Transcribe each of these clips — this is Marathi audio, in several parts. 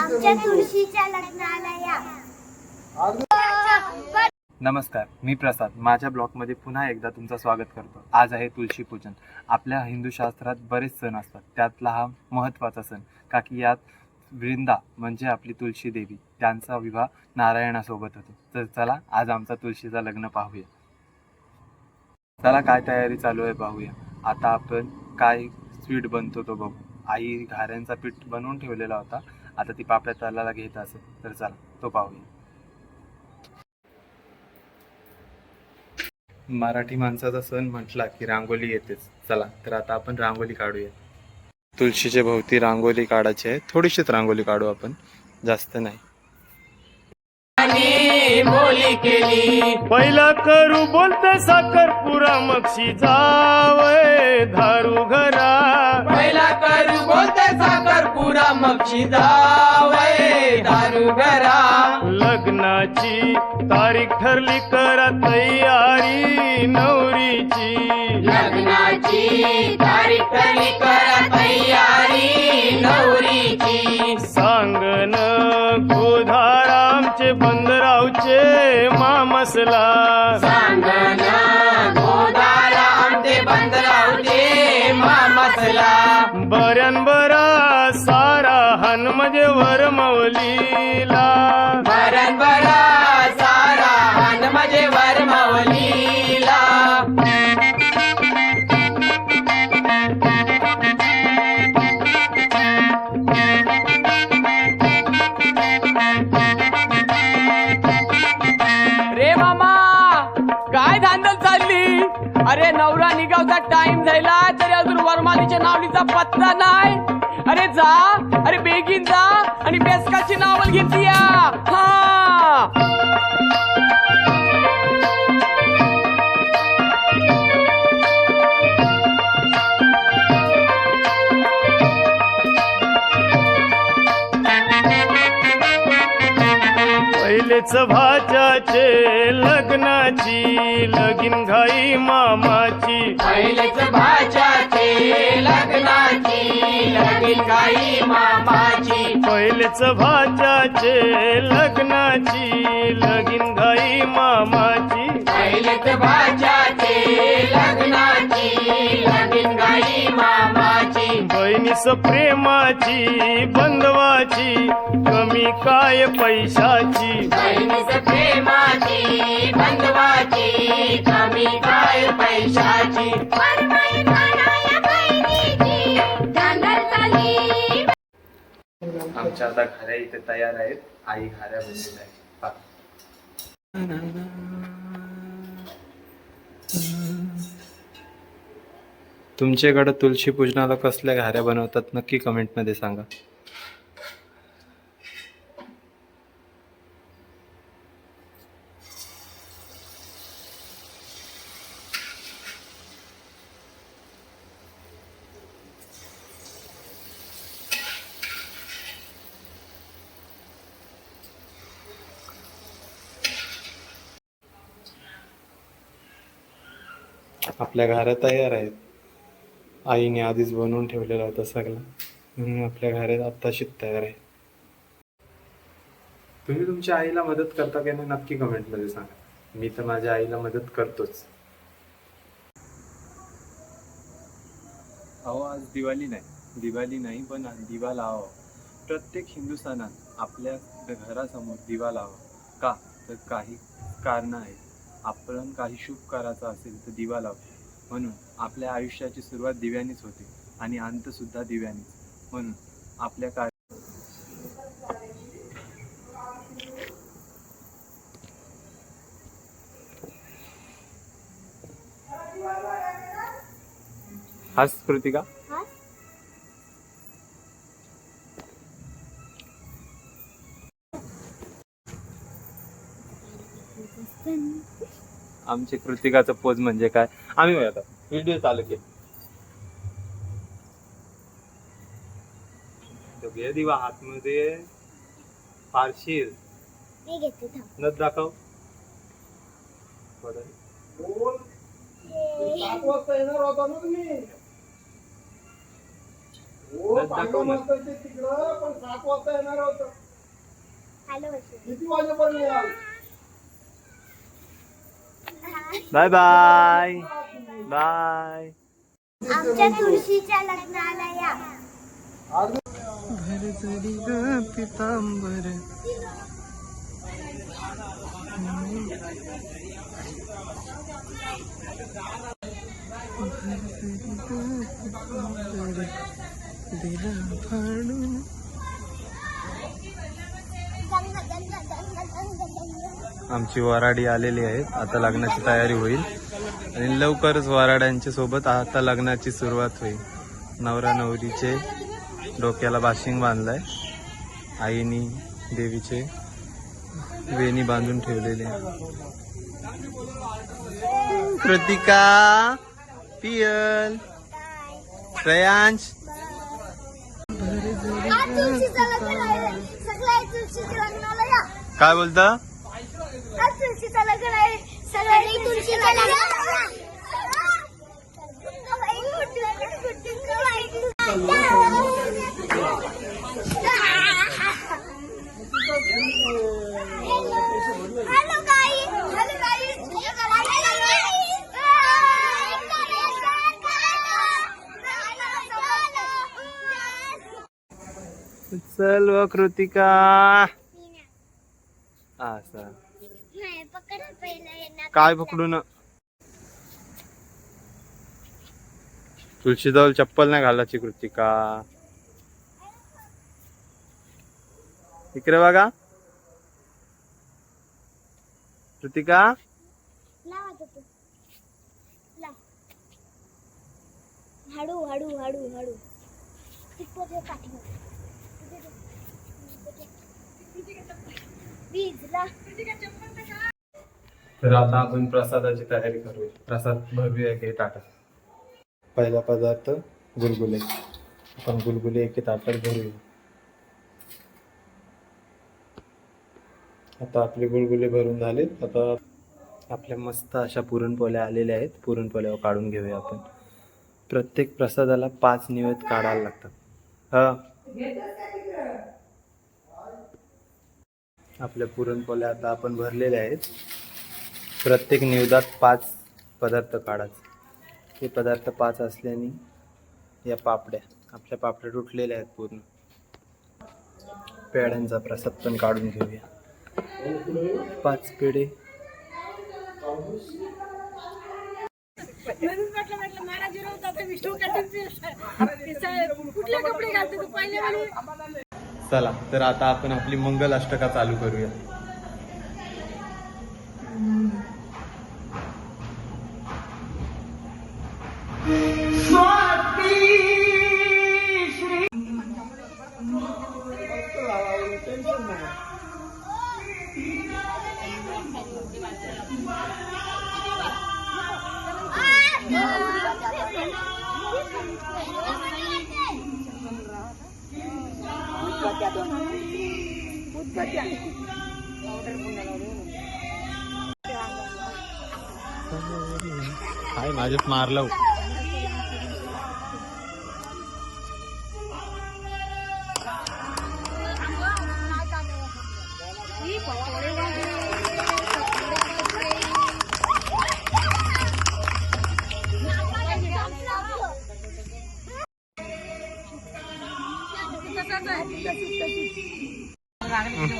आमच्या तुळशीच्या लग्नाला या नमस्कार मी प्रसाद. माझ्या ब्लॉगमध्ये पुन्हा एकदा तुमचं स्वागत करतो. आज आहे तुळशी पूजन. आपल्या हिंदू शास्त्रात बरेच सण असतात. त्यातला हा महत्त्वाचा सण का की यात वृंदा म्हणजे आपली तुळशी देवी. त्यांचा विवाह नारायणासोबत होतो. तर चला आज आमचा तुळशीचा लग्न पाहूया. चला काय तयारी चालू आहे पाहूया. आता आपण काय स्वीट बनतो तो बघू. आई घाऱ्यांचा पीठ बनवून ठेवलेला होता. आता ती पापड्या तलाला घेत असेल तर चला तो पाहूया. मराठी माणसाचा सण म्हटला की रांगोली येतेच. चला तर आता आपण रांगोली काढूया. तुळशीच्या भोवती रांगोली काढायची आहे थोडीशीच रांगोली काढू आपण. जास्त नाही. पहिला करू बोलते साखरपुरा मक्षी जावय धारू घरा. पहिला करू बोलते साखरपुरा मक्षी जावय दारू घरा. लग्नाची तारीख ठरली करा तयारी नवरीची. लग्नाची तारीख ठरली नावलीचा पत्ता नाही. अरे जा अरे बेगीन जा आणि बेसकाची नावल घेतली हा. पहिलेच भाच्याचे लग्नाची लगीन घाई मामाची. पहिलेच भाच्याचे लग्नाची लगीन काही मामाची. पहिलेच भाच्याचे लग्नाची लगीन घाई मामाची. पहिलेच भाच्याचे लग्नाची लगीन काही मामाची. बहिणीस प्रेमाची बंधवाची कमी काय पैशाची. बहिणीच प्रेमाची बंधवाची कमी काय पैशाची. आमच्या आता घाऱ्या इथे तयार आहेत. आई घाऱ्या बनलेल्या आहेत. तुमच्याकडं तुळशी पूजनाला कसल्या घाऱ्या बनवतात नक्की कमेंटमध्ये सांगा. आपल्या घरात तयार आहेत. आईने आधीच बनवून ठेवलेला होता सगळा. म्हणून आपल्या घरात आत्ताशीच तयार आहे तुम्ही तुमच्या आईला मदत करता की नाही नक्की कमेंटमध्ये सांगा. मी तर माझ्या आईला मदत करतोच. अहो आज दिवाळी नाही. दिवाळी नाही पण दिवा लावा प्रत्येक हिंदू सणात आपल्या घरासमोर दिवा लावा का? तर काही कारणं आहेत. आपण काही शुभ करायचं असेल तर दिवा लावतो. म्हणून आपल्या आयुष्याची सुरुवात दिव्यानीच होते आणि अंत सुद्धा दिव्यानीच. म्हणून आपल्या कार्य हाच कृतिका आमचे कृतिकाचं पोज म्हणजे काय? आम्ही आता. व्हिडिओ चालू केले. तो घे दिवा हातमध्ये फारशीर मी घेते थांब. नथ दाखव. बरं. हे. नथ दाखव ना. Hello Vaishnavi. Bye bye. Bye. आमच्या तुळशीच्या लग्नाला या पितांबर. आमची वराडी आलेली आहे आता लग्नाची तयारी होईल. आणि लवकरच वराड्यांच्या सोबत आता लग्नाची सुरुवात होईल. नवरा नवरीचे डोक्याला बाशिंग बांधलाय. आईनी देवीचे वेणी बांधून ठेवलेले कृतिका पियल प्रयांश काय बोलता लग्न आहे सगळ्या तुळशीच्या लग्नाला या काय बोलता सगळ्यांनी चल व कृतिका. असं पकड पहिला काय पकडून? तुळशीजवळ चप्पल नाही घालायची कृतिका. इकडे बघा. कृतिका? लाव आता तू. लाव हळू हळू हळू हळू तिप्पट पाठी भिजला तर आता आपण प्रसादाची तयारी करूया. प्रसाद भरूया एक ताटात. पहिला पदार्थ गुलगुले. आपण गुलगुले एक ताटात भरूया. आता आपले गुलगुले भरून झाले आता आपल्या मस्त अशा पुरणपोळ्या आलेल्या आहेत. पुरणपोळ्या काढून घेऊया आपण. प्रत्येक प्रसादाला पाच निवेद काढायला लागतात. हा. आपल्या पुरणपोळ्या आता आपण भरलेल्या आहेत. प्रत्येक निवदात पाच पदार्थ काढायचे. हे पदार्थ पाच असल्याने या पापड्या आपल्या पापड्या तुटलेल्या आहेत पूर्ण. पेड्यांचा प्रसाद पण काढून घेऊया. पाच पेढे. चला तर आता आपण आपली मंगल अष्टका चालू करूया. हाय माझ्यात मारलं.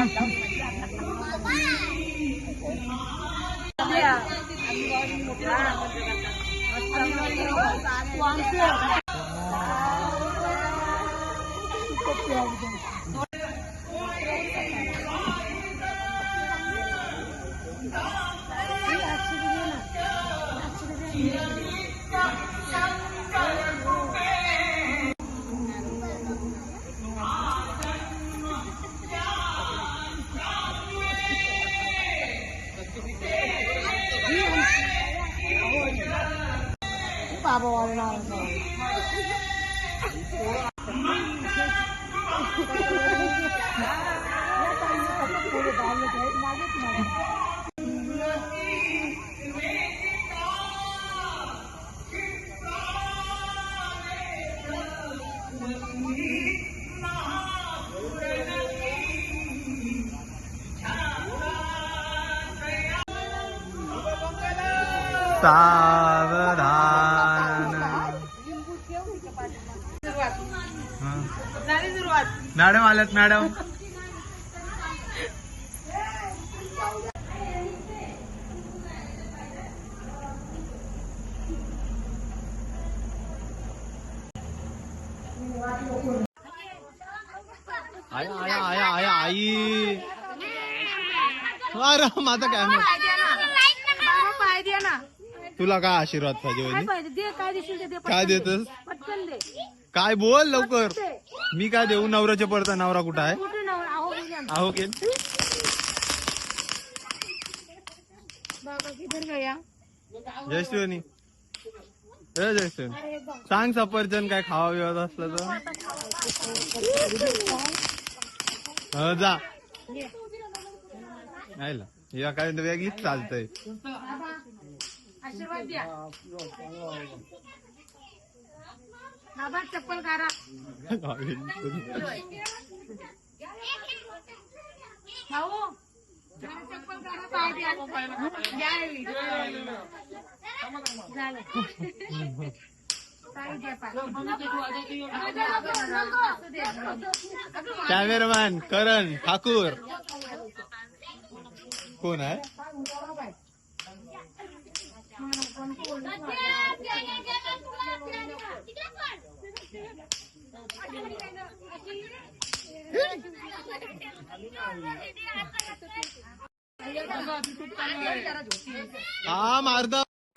Come, come. rồi rồi rồi Savedam madam आल्यात मॅडम. आया आया आया आया आई. अरे माझा कॅमेरा तुला काय आशीर्वाद पाहिजे वहिनी? पाहिजे? दे काय देशील ते दे काय देतस? पटकन दे. काय बोल लवकर. मी काय देऊ? नवऱ्याच्या पडता नवरा कुठं आहे? कुठे अहो. अहो के बाबा किधर गया जयश्री ए जयश्री सांग सफरचंद काय खावा बिवा असलं तर. हो जा. नाही ला. काय वेगळीच चालतंय. आशीर्वाद द्या बाबा चप्पल काढा भाऊ जरा चप्पल काढा पाय द्या द्या रे. झालं. पाय द्या पाय. असू दे. कॅमेरामॅन करण ठाकूर कोण आहे हा मारदा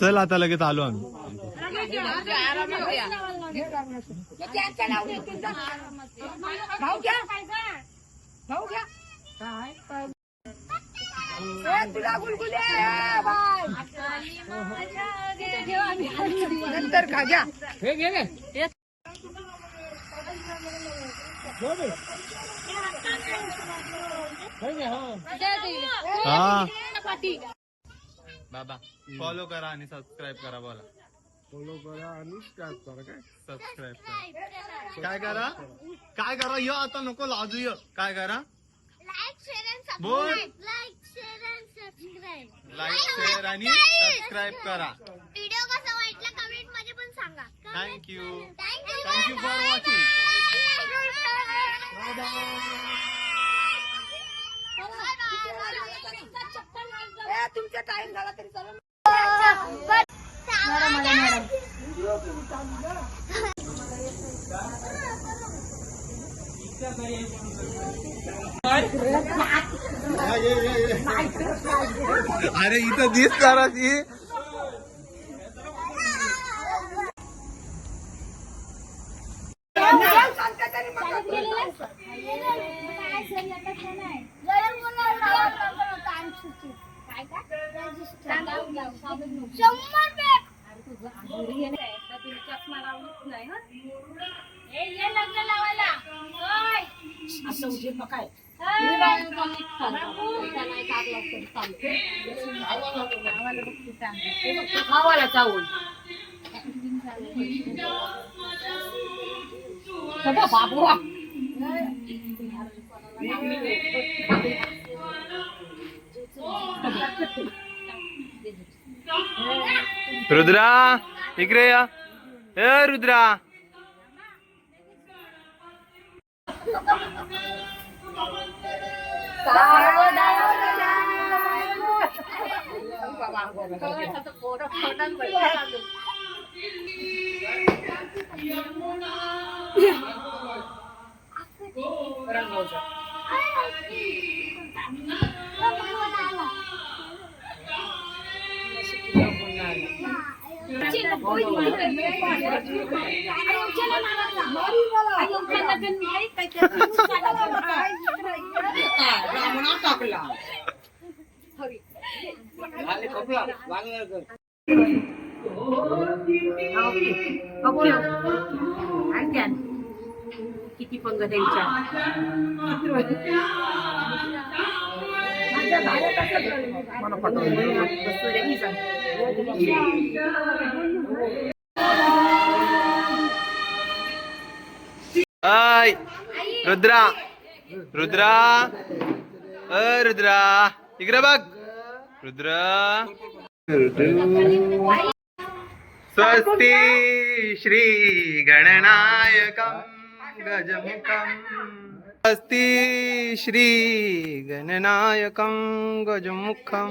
चल आता लगेच आलो आम्ही. भाऊ घ्या भाऊ घ्या. तुला गुलगुले बाय नंतर खा घ्या हा। बाबा फॉलो करा आणि सबस्क्राईब करा बोला. फॉलो करा आणि सबस्क्राईब करा काय? करा. काय करा? य आता नको लाजू यो. काय करा? लाईक शेअर अँड बोल. लाईक शेअर आणि सबस्क्राईब करा. व्हिडिओ कसा वाटला? कमेंट मध्ये पण सांगा. Thank you thank you thank you for watching तुमचा टाइम झाला तरी चालेल. अरे इथं दिस करा ती रुद्रा इकडे या. ए रुद्रा. काय Ayo, kita kenyai, kita kenyai, kita kenyai, kita kenyai, kita kenyai, kita kenyai, kita kenyai, kita kenyai, kita kenyai, kita kenyai, kita kenyai, kita kenyai, kita kenyai, kita kenyai, kita kenyai, kita kenyai, kita किती पंग द्यायच्या अय रुद्रा रुद्रा अ रुद्रा इकडे बघ रुद्र। स्वस्ती श्री गणनायकम गजमुखम स्वस्ती श्री गणनायकम गजमुखम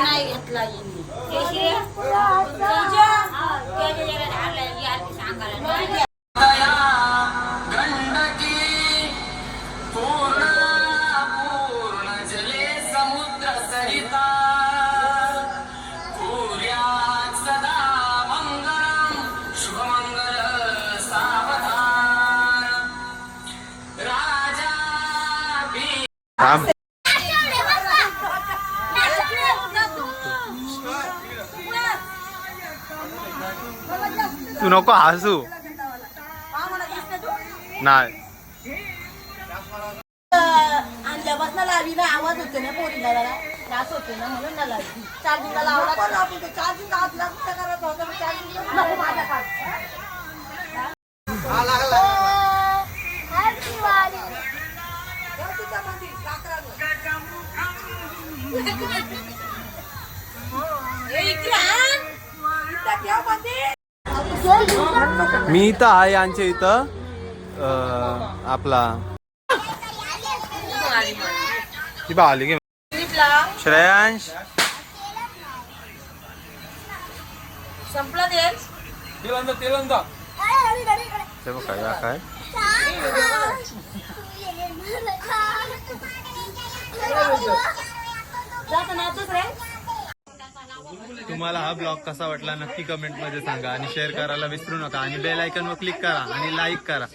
नाही घेतला तू नको हसू. नाही. आणल्यापासून लावी ना आवाज होते ना पोरीला जरा त्रास ना म्हणून ना लावी चार्जिंगला लावला चार्जिंग करत चार्जिंग नको माझ्या हॅपी मी इथं आहे यांच्या इथं. आपला. ती बा आली की श्रेयांश. संपला तेल? ते बघ काय काय? जाता रे. तुम्हाला हा ब्लॉग कसा वाटला नक्की कमेंटमध्ये सांगा आणि शेअर करायला विसरू नका. आणि बेल आयकॉन वर क्लिक करा आणि लाईक करा.